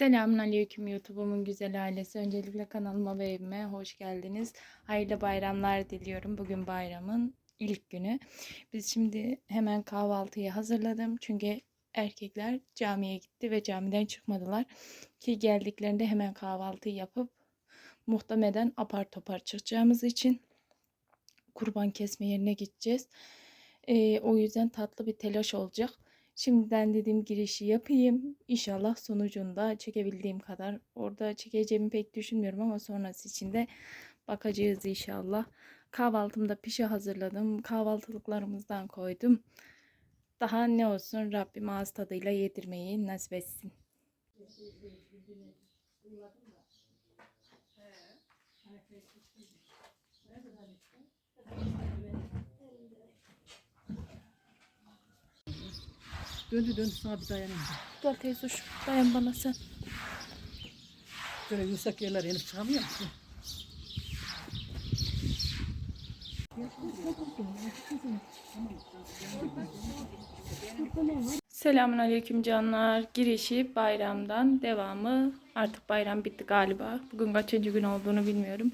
Selamünaleyküm YouTube'umun güzel ailesi. Öncelikle kanalıma ve evime hoş geldiniz. Hayırlı bayramlar diliyorum. Bugün bayramın ilk günü. Biz şimdi hemen kahvaltıyı hazırladım. Çünkü erkekler camiye gitti ve camiden çıkmadılar. Ki geldiklerinde hemen kahvaltıyı yapıp muhtemelen apar topar çıkacağımız için kurban kesme yerine gideceğiz. Ee, o yüzden tatlı bir telaş olacak. Şimdiden dediğim girişi yapayım. İnşallah sonucunda çekebildiğim kadar. Orada çekeceğimi pek düşünmüyorum ama sonrası için de bakacağız inşallah. Kahvaltımda pişi hazırladım. Kahvaltılıklarımızdan koydum. Daha ne olsun Rabbim ağız tadıyla yedirmeyi nasip etsin. Döndü döndü sana bir dayanayım. Gel teyze şu dayan bana sen. Böyle yüksek yerler inip çıkamıyor musun? Selamünaleyküm canlar. Girişi bayramdan devamı. Artık bayram bitti galiba. Bugün kaçıncı gün olduğunu bilmiyorum.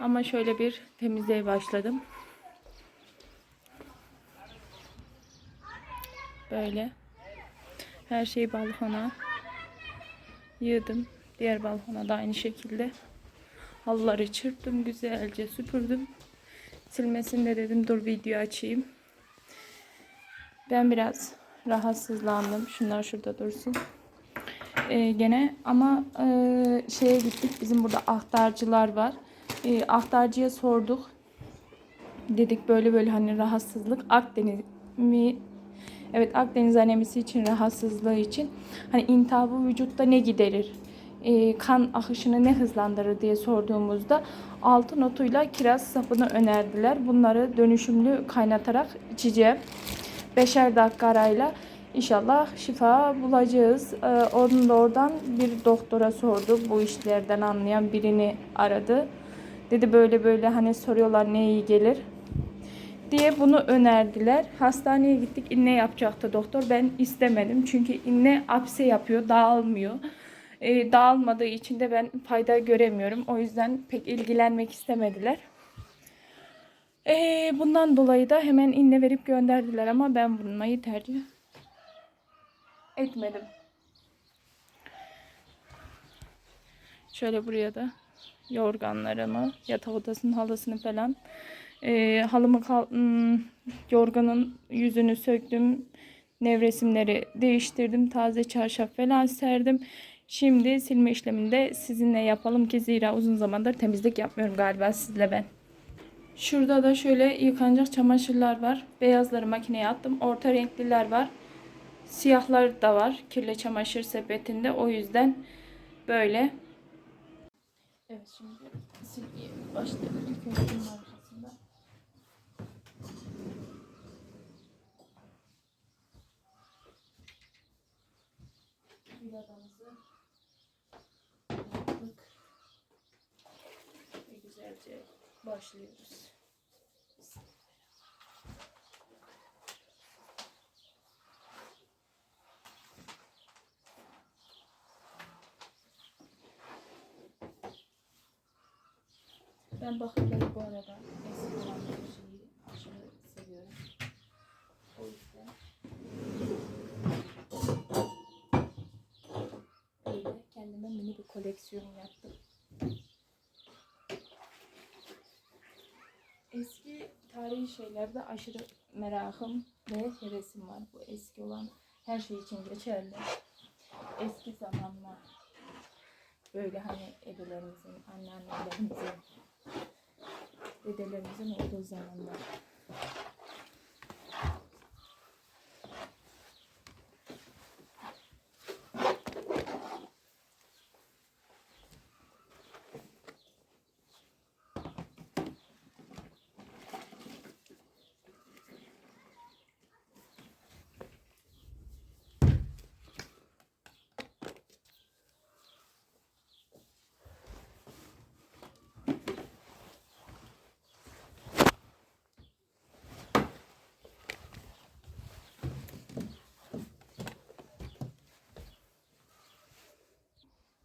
Ama şöyle bir temizliğe başladım. Böyle. Her şeyi balkona yığdım. Diğer balkona da aynı şekilde. Halıları çırptım. Güzelce süpürdüm. Silmesini de dedim dur video açayım. Ben biraz rahatsızlandım. Şunlar şurada dursun. Ee, gene ama e, şeye gittik. Bizim burada ahtarcılar var. E, ahtarcıya sorduk. Dedik böyle böyle hani rahatsızlık Akdeniz mi Evet Akdeniz anemisi için rahatsızlığı için hani intihabı vücutta ne giderir? E, kan akışını ne hızlandırır diye sorduğumuzda altın otuyla kiraz sapını önerdiler. Bunları dönüşümlü kaynatarak içeceğim. Beşer dakika arayla inşallah şifa bulacağız. Ee, onun da oradan bir doktora sordu. Bu işlerden anlayan birini aradı. Dedi böyle böyle hani soruyorlar ne iyi gelir diye bunu önerdiler. Hastaneye gittik. İnne yapacaktı doktor. Ben istemedim. Çünkü inne apse yapıyor. Dağılmıyor. Ee, dağılmadığı için de ben fayda göremiyorum. O yüzden pek ilgilenmek istemediler. Ee, bundan dolayı da hemen inne verip gönderdiler ama ben bulunmayı tercih etmedim. Şöyle buraya da yorganlarımı, yatak odasının halısını falan e, halımı kal- hmm, yorganın yüzünü söktüm. Nevresimleri değiştirdim. Taze çarşaf falan serdim. Şimdi silme işlemini de sizinle yapalım ki zira uzun zamandır temizlik yapmıyorum galiba sizle ben. Şurada da şöyle yıkanacak çamaşırlar var. Beyazları makineye attım. Orta renkliler var. Siyahlar da var kirli çamaşır sepetinde. O yüzden böyle. Evet şimdi silmeye başlayalım arkasında. Vidalarımızı yaptık. Ve güzelce başlıyoruz. Ben bakırları bu arada eski olan bir şeyi aşırı seviyorum. O yüzden öyle kendime mini bir koleksiyon yaptım. Eski tarihi şeylerde aşırı merakım ve hevesim var. Bu eski olan her şey için geçerli. Eski zamanlar böyle hani ebelerimizin, anneannelerimizin, dedelerimizin olduğu zamanlar.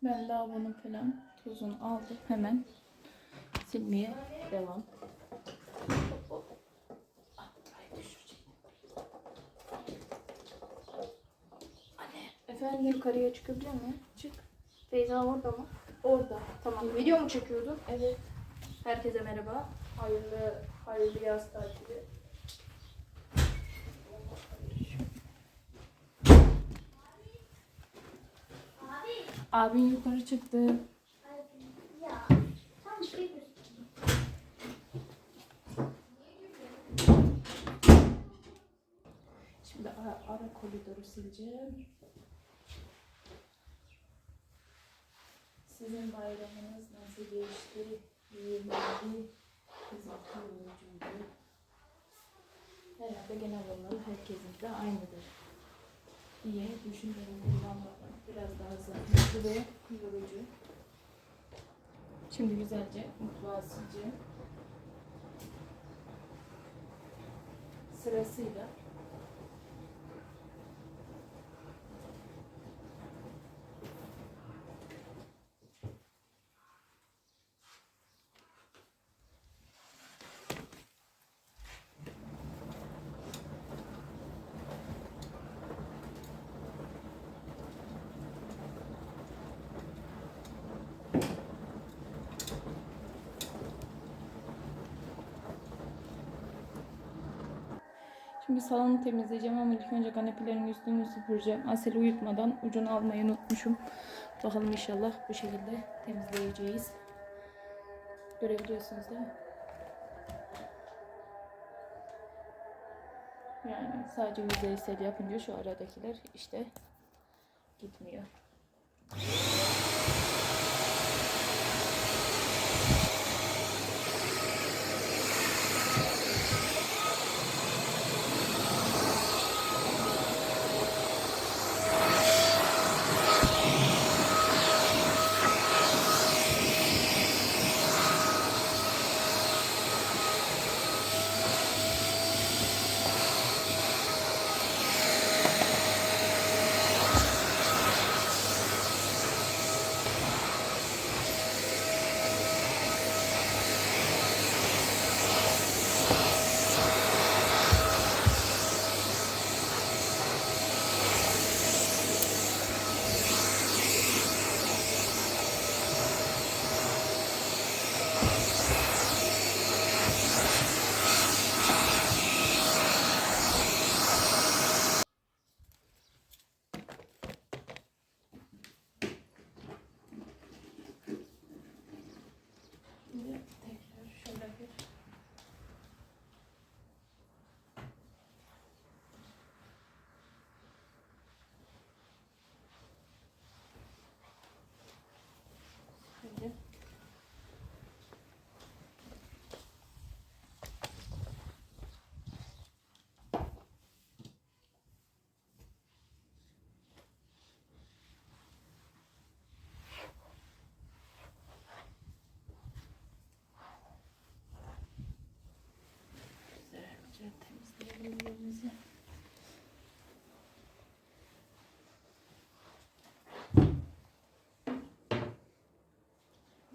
Ben lavabonun falan tozunu aldım. Hemen silmeye devam. Anne. Efendim yukarıya çıkabiliyor muyum? Çık. Beyza orada mı? Orada. Tamam. Video mu çekiyordun? Evet. Herkese merhaba. Hayırlı hayırlı yaz tatili. Abin yukarı çıktı. Şey. Şimdi ara, ara koridoru sileceğim. Sizin bayramınız nasıl geçti? İyi miydi? Bizimki yorucuydu. Herhalde genel olarak herkesin de aynıdır. Diye düşünüyorum bundan sonra. Biraz daha zahmetli ve yorucu. Şimdi güzelce mutfağı sileceğim. Sırasıyla Şimdi salonu temizleyeceğim ama ilk önce kanepelerin üstünü süpüreceğim. Asel'i uyutmadan ucunu almayı unutmuşum. Bakalım inşallah bu şekilde temizleyeceğiz. Görebiliyorsunuz değil mi? Yani sadece yüzeysel yapınca şu aradakiler işte gitmiyor.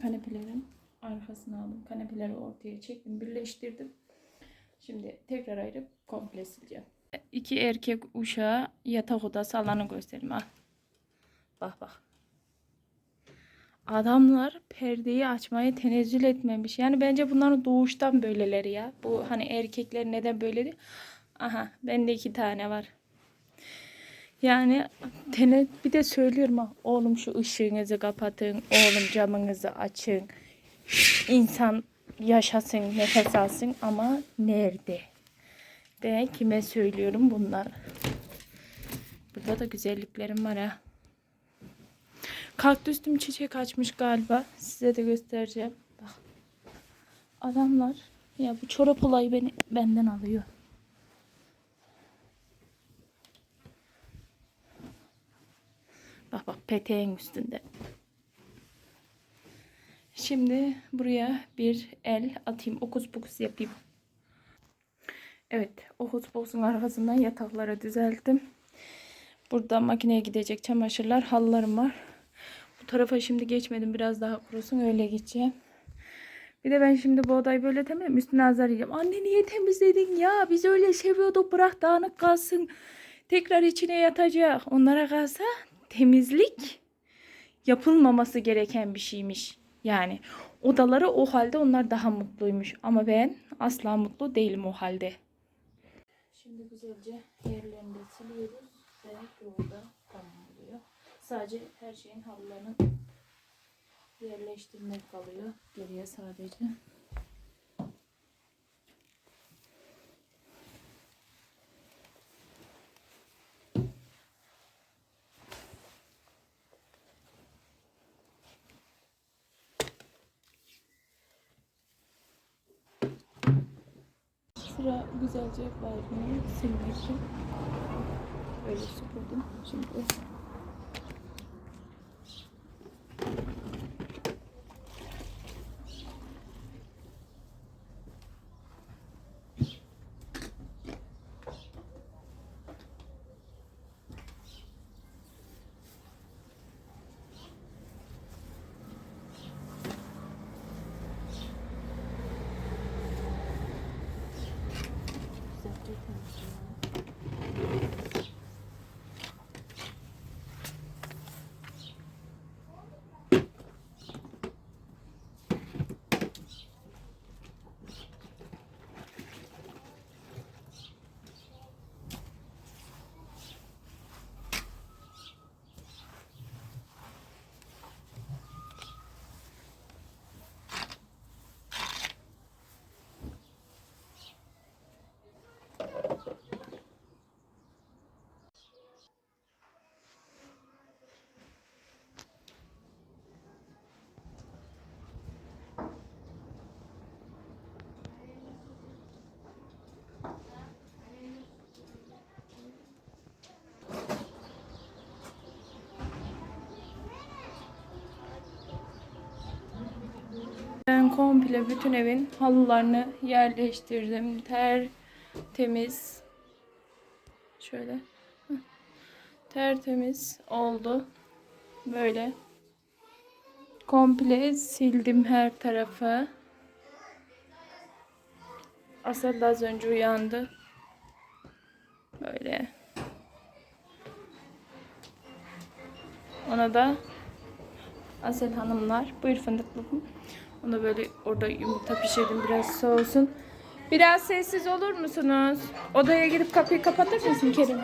Kanepelerin arkasına aldım. Kanepeleri ortaya çektim, birleştirdim. Şimdi tekrar ayırıp komple sileceğim. İki erkek uşağı yatak odası alanı göstereyim ha. Bak bak. Adamlar perdeyi açmaya tenezzül etmemiş. Yani bence bunların doğuştan böyleleri ya. Bu hani erkekler neden böyledir? Aha bende iki tane var. Yani tene, bir de söylüyorum ha. Oğlum şu ışığınızı kapatın. Oğlum camınızı açın. İnsan yaşasın, nefes alsın ama nerede? Ben kime söylüyorum bunlar? Burada da güzelliklerim var ha. Kaktüstüm çiçek açmış galiba. Size de göstereceğim. Bak. Adamlar ya bu çorap olayı beni benden alıyor. Bak bak peteğin üstünde. Şimdi buraya bir el atayım. Okus pokus yapayım. Evet. Okus pokusun arkasından yatakları düzelttim. Burada makineye gidecek çamaşırlar, halılarım var. Bu tarafa şimdi geçmedim. Biraz daha kurusun öyle gideceğim. Bir de ben şimdi bu odayı böyle temizledim. Üstüne azar yiyeceğim. Anne niye temizledin ya? Biz öyle seviyorduk. Bırak dağınık kalsın. Tekrar içine yatacak. Onlara kalsa temizlik yapılmaması gereken bir şeymiş. Yani odaları o halde onlar daha mutluymuş. Ama ben asla mutlu değilim o halde. Şimdi güzelce yerlerini siliyoruz ve yolda tamam oluyor. Sadece her şeyin halılarını yerleştirmek kalıyor. Geriye sadece. Sıra güzelce balkonu silmek için. Böyle süpürdüm. Şimdi güzelce temizliyorum. Ben komple bütün evin halılarını yerleştirdim. Ter temiz. Şöyle. Tertemiz oldu. Böyle. Komple sildim her tarafı. Asıl da az önce uyandı. Böyle. Ona da Asel hanımlar. Buyur fındıklım. Onu böyle orada yumurta pişirdim biraz soğusun. Biraz sessiz olur musunuz? Odaya girip kapıyı kapatır mısın Kerim?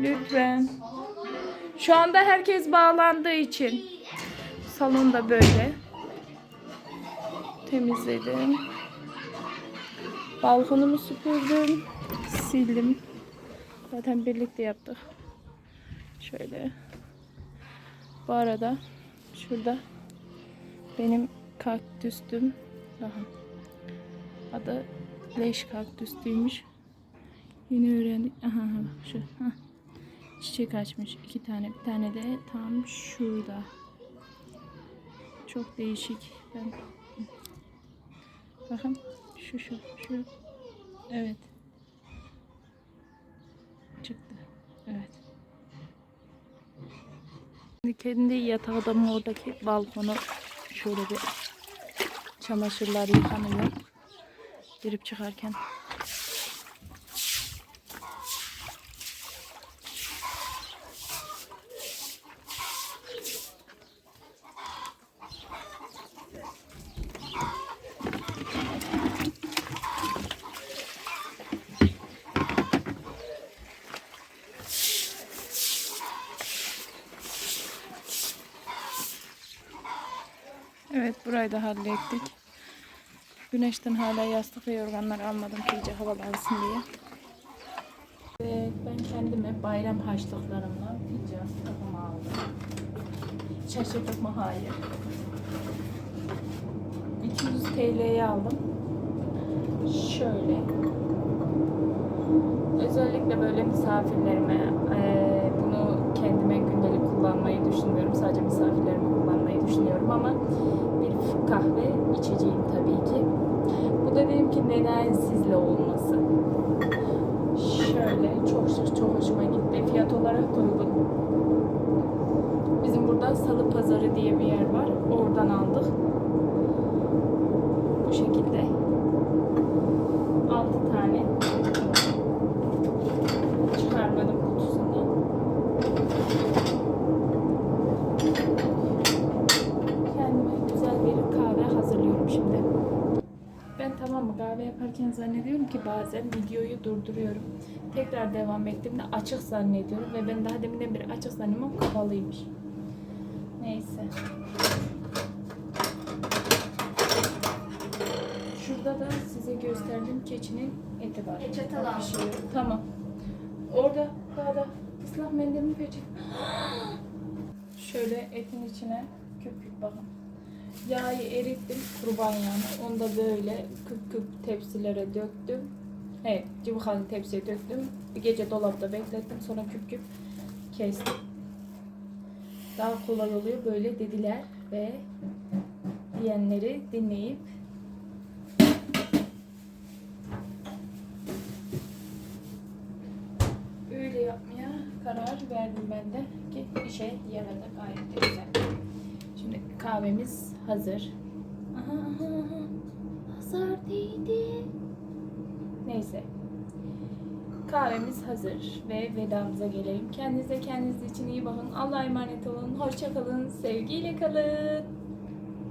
Lütfen. Şu anda herkes bağlandığı için. Salonda böyle. Temizledim. Balkonumu süpürdüm. Sildim. Zaten birlikte yaptık. Şöyle. Bu arada şurada benim kaktüstüm daha adı leş kaktüstüymüş. Yeni öğrendik. Aha, aha şu. Hah. Çiçek açmış iki tane. Bir tane de tam şurada. Çok değişik. Ben Bakın şu şu şu. Evet. Çıktı. Evet. Şimdi kendi odamın oradaki balkonu şöyle bir çamaşırlar yıkanıyor. Girip çıkarken Evet burayı da hallettik. Güneşten hala yastık ve yorganlar almadım ki iyice havalansın diye. Evet ben kendime bayram harçlıklarımla bir yastığımı aldım. Şaşırdık mı? Hayır. 200 TL'ye aldım. Şöyle. Özellikle böyle misafirlerime eee, bunu kendime gündelik kullanmayı düşünmüyorum. Sadece misafirlerime düşünüyorum ama bir kahve içeceğim tabii ki. Bu da dedim ki neden sizle olmasın. Şöyle çok çok hoşuma gitti. Fiyat olarak da uygun. Bizim burada Salı Pazarı diye bir yer var. Oradan aldık. Bu şekilde. 6 tane. Çıkarmadım kutusundan. Kendime güzel bir kahve hazırlıyorum şimdi. Ben tamam yaparken zannediyorum ki bazen videoyu durduruyorum. Tekrar devam ettiğimde açık zannediyorum ve ben daha deminden beri açık zannediyorum kapalıymış. Neyse. Şurada da size gösterdiğim keçinin eti var. Peçete. Pişiyor. Tamam. Orada daha ıslak mendilin peçete. Şöyle etin içine küp bakın. Yağı erittim kurban yani. Onu da böyle küp küp tepsilere döktüm. Evet, cıvıkalı tepsiye döktüm. Bir gece dolapta beklettim. Sonra küp küp kestim. Daha kolay oluyor böyle dediler ve diyenleri dinleyip öyle yapmaya karar verdim ben de ki işe yaradı gayet güzel. Kahvemiz hazır. Aha. Hazır değildi. Neyse. Kahvemiz hazır ve vedamıza gelelim. Kendinize kendiniz için iyi bakın. Allah'a emanet olun. Hoşça kalın. Sevgiyle kalın.